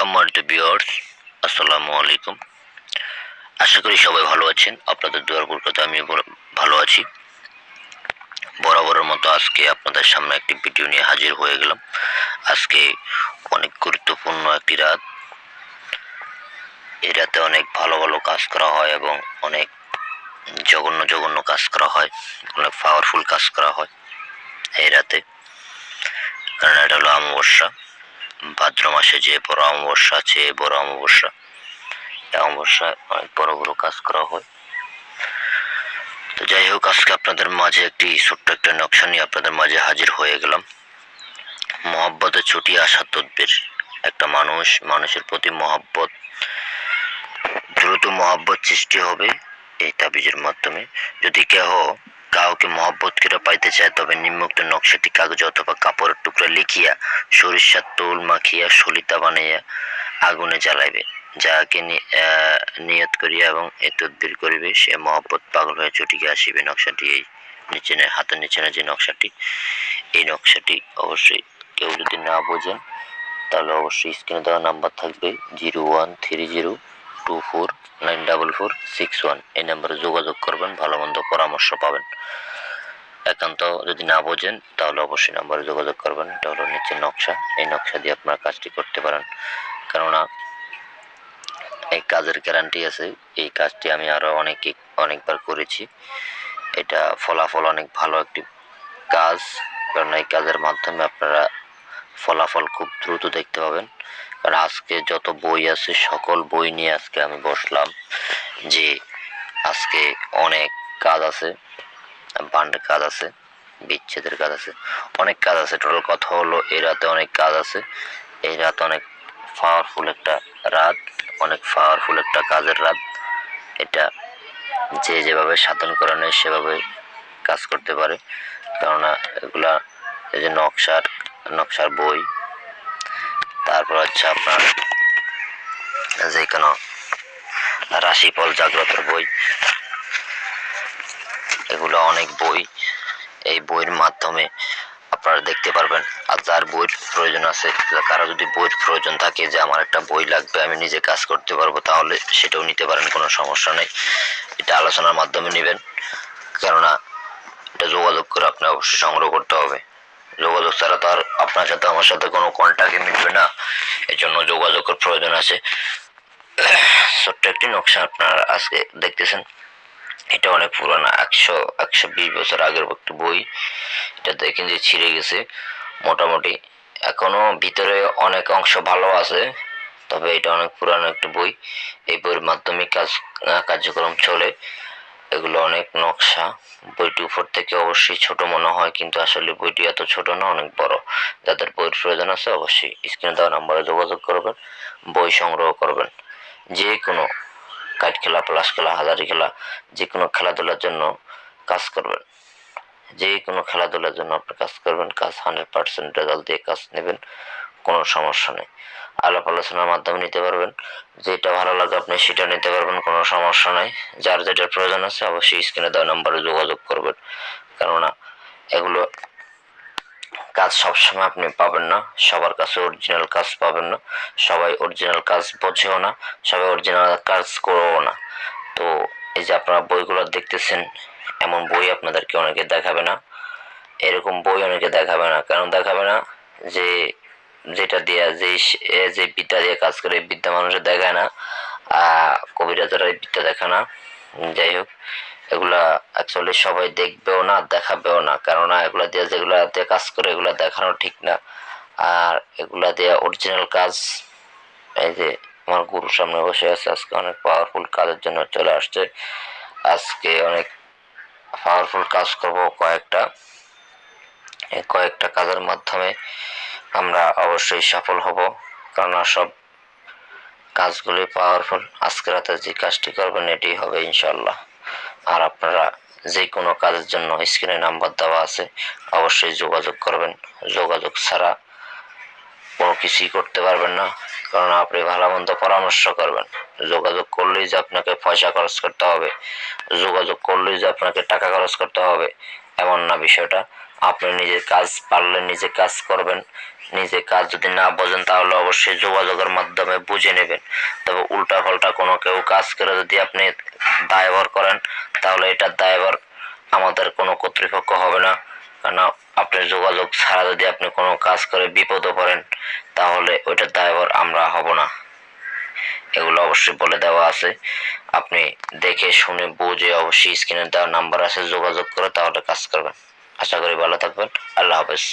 সম্মানিত বিয়ার্স আসসালামু আলাইকুম। আশা করি সবাই ভালো আছেন। আপনাদের দুয়ার বরকতে আমি ভালো আছি। বরাবরের মতো আজকে আপনাদের সামনে একটি ভিডিও নিয়ে হাজির হয়ে গেলাম। আজকে অনেক গুরুত্বপূর্ণ একটি রাত। এই রাতে অনেক ভালো ভালো কাজ করা হয় এবং অনেক জঘন্য জঘন্য কাজ করা হয়। অনেক পাওয়ারফুল কাজ করা হয় এই রাতে। কারণ এটা হলো অমাবস্যা। ভাদ্র মাসে যে বড় অমাবস্যা আছে বড় অমাবস্যা। এই অমাবস্যায় অনেক বড় বড় কাজ করা হয়। তো যাই হোক, আজকে আপনাদের মাঝে একটি ছোট্ট একটা নকশা নিয়ে আপনাদের মাঝে হাজির হয়ে গেলাম। মহব্বতে ছুটি আসা তদ্বির। একটা মানুষ, মানুষের প্রতি মহাব্বত। দ্রুত মহাব্বত সৃষ্টি হবে এই তাবিজের মাধ্যমে। যদি কেহ কাউকে মহব্বত করে পাইতে চায়, তবে নিম্নোক্ত নকশাটি কাগজ অথবা কাপড়ের টুকরা লিখিয়া সরিষার তোল মাখিয়া সলিতা বানাইয়া আগুনে জ্বালাইবে। যাহাকে নিয়ত করিয়া এবং এ তদবির করিবে, সে মহব্বত পাগল হয়ে ছুটিকে আসিবে। নকশাটি এই নিচে হাতের নিচে যে নকশাটি, এই নকশাটি অবশ্যই কেউ যদি না বোঝেন তাহলে অবশ্যই স্ক্রিনে দেওয়া নাম্বার থাকবে zero one three zero two four nine double four six one. এই নাম্বারে যোগাযোগ করবেন। পরামর্শ পাবেন। একান্ত যদি না বোঝেন, তাহলে অবশ্যই নাম্বারে যোগাযোগ করবেন। এটা হলো নিচের নকশা। এই নকশা দিয়ে আপনারা কাজটি করতে পারেন। কেননা, এই কাজের গ্যারান্টি আছে। এই কাজটি আমি আরও অনেক, অনেকবার করেছি। এটা ফলাফল অনেক ভালো একটি কাজ। কারণ এই কাজের মাধ্যমে আপনারা ফলাফল খুব দ্রুত দেখতে পাবেন। কারণ আজকে যত বই আছে, সকল বই নিয়ে আজকে আমি বসলাম যে আজকে অনেক কাজ আছে, বান্ডের কাজ আছে, বিচ্ছেদের কাজ আছে, অনেক কাজ আছে। টোটাল কথা হলো এই রাতে অনেক কাজ আছে, এই রাত অনেক পাওয়ারফুল একটা রাত, অনেক পাওয়ারফুল একটা কাজের রাত। এটা যে যেভাবে সাধন করে নেয়, সেভাবে কাজ করতে পারে। কেননা এগুলা এই যে নকশার নকশার বই, তারপর হচ্ছে আপনার যে কোনো রাশিফল জাগ্রতের বই এগুলো অনেক বই। এই বইয়ের মাধ্যমে আপনারা দেখতে পারবেন আর যার বইয়ের প্রয়োজন আছে কারও যদি বইয়ের প্রয়োজন থাকে যে আমার একটা বই লাগবে, আমি নিজে কাজ করতে পারব, তাহলে সেটাও নিতে পারেন, কোনো সমস্যা নেই। এটা আলোচনার মাধ্যমে নেবেন। কেননা এটা যোগাযোগ করে আপনার অবশ্যই সংগ্রহ করতে হবে। যোগাযোগ ছাড়া তো আর আপনার সাথে আমার সাথে কোনো কন্ট্যাক্টই মিলবে না। এই জন্য যোগাযোগের প্রয়োজন আছে। ছোট্ট একটি নকশা আপনারা আজকে দেখতেছেন। এটা অনেক পুরানো, একশো একশো বিশ বছর আগের একটি বই। এটা দেখেন যে ছিঁড়ে গেছে মোটামুটি। এখনও ভিতরে অনেক অংশ ভালো আছে, তবে এটা অনেক পুরানো একটা বই। এই বইয়ের মাধ্যমে কাজ, কার্যক্রম চলে। এগুলো অনেক নকশা। বইটি উপর থেকে অবশ্যই ছোট মনে হয়, কিন্তু আসলে বইটি এত ছোট না, অনেক বড়। যাদের বইয়ের প্রয়োজন আছে অবশ্যই স্ক্রিনে দেওয়া নাম্বারে যোগাযোগ করবেন, বই সংগ্রহ করবেন। যে কোনো কাইট খেলা প্লাস খেলা, হাজারি খেলা, যে কোনো খেলাধুলার জন্য কাজ করবেন। যে কোনো খেলাধুলার জন্য আপনি কাজ করবেন, কাজ হান্ড্রেড পার্সেন্ট রেজাল্ট দিয়ে কাজ নেবেন, কোনো সমস্যা নেই। আলাপ আলোচনার মাধ্যমে নিতে পারবেন, যেটা ভালো লাগে আপনি সেটা নিতে পারবেন, কোনো সমস্যা নাই। যার যেটার প্রয়োজন আছে, অবশ্যই স্ক্রিনে দেওয়া নাম্বারে যোগাযোগ করবেন। কেননা, এগুলো কাজ সবসময় আপনি পাবেন না। সবার কাছে অরিজিনাল কাজ পাবেন না। সবাই অরিজিনাল কাজ বোঝেও না, সবাই অরিজিনাল কাজ করেও না। তো এই যে আপনারা বইগুলো দেখতেছেন, এমন বই আপনাদেরকে অনেকে দেখাবে না। এরকম বই অনেকে দেখাবে না। কারণ দেখাবে না? যে যেটা দিয়ে, যে যে বিদ্যা দিয়ে কাজ করে বিদ্যা মানুষের দেখায় না। কবিরাজরা বিদ্যা দেখায় না। যাই হোক এগুলা অ্যাকচুয়ালি সবাই দেখবেও না, দেখাবেও না। কেননা এগুলা দিয়ে যেগুলা দিয়ে কাজ করে, এগুলা দেখানো ঠিক না। আর এগুলা দিয়ে অরিজিনাল কাজ, এই যে আমার গুরুর সামনে বসে আছে, আজকে অনেক পাওয়ারফুল কাজের জন্য চলে আসছে। আজকে অনেক পাওয়ারফুল কাজ করব কয়েকটা। কয়েকটা কাজের মাধ্যমে আমরা অবশ্যই সফল হব। কেননা সব কাজগুলি পাওয়ারফুল আজকে রাতে যে কাজটি করবেন, এটি হবে ইনশাল্লাহ আর আপনারা যে কোনো কাজের জন্য স্ক্রিনে নাম্বার দেওয়া আছে, অবশ্যই যোগাযোগ করবেন। যোগাযোগ ছাড়া কোনো কিছুই করতে পারবেন না, কারণ আপনি ভালো মন্দ পরামর্শ করবেন। যোগাযোগ করলেই যে আপনাকে পয়সা খরচ করতে হবে, যোগাযোগ করলেই যে আপনাকে টাকা খরচ করতে হবে, এমন না বিষয়টা। আপনি নিজের কাজ পারলে নিজে কাজ করবেন, নিজে কাজ যদি না বোঝেন তাহলে অবশ্যই যোগাযোগের মাধ্যমে বুঝে নেবেন। তবে উল্টা পাল্টা কোনো কেউ কাজ করে যদি আপনি দায়ভার করেন এটার দায়ভার আমাদের কোনো কর্তৃপক্ষ হবে না। কেন আপনি যোগাযোগ ছাড়া যদি আপনি কোনো কাজ করে বিপদে পড়েন, তাহলে ওইটার দায়ভার আমরা হব না। এগুলো অবশ্যই বলে দেওয়া আছে। আপনি দেখে শুনে বুঝে অবশ্যই স্ক্রিনে দেওয়া নাম্বার আছে, যোগাযোগ করে তাহলে কাজ করবেন। আশা করি ভালো থাকবেন। আল্লাহ হাফেজ।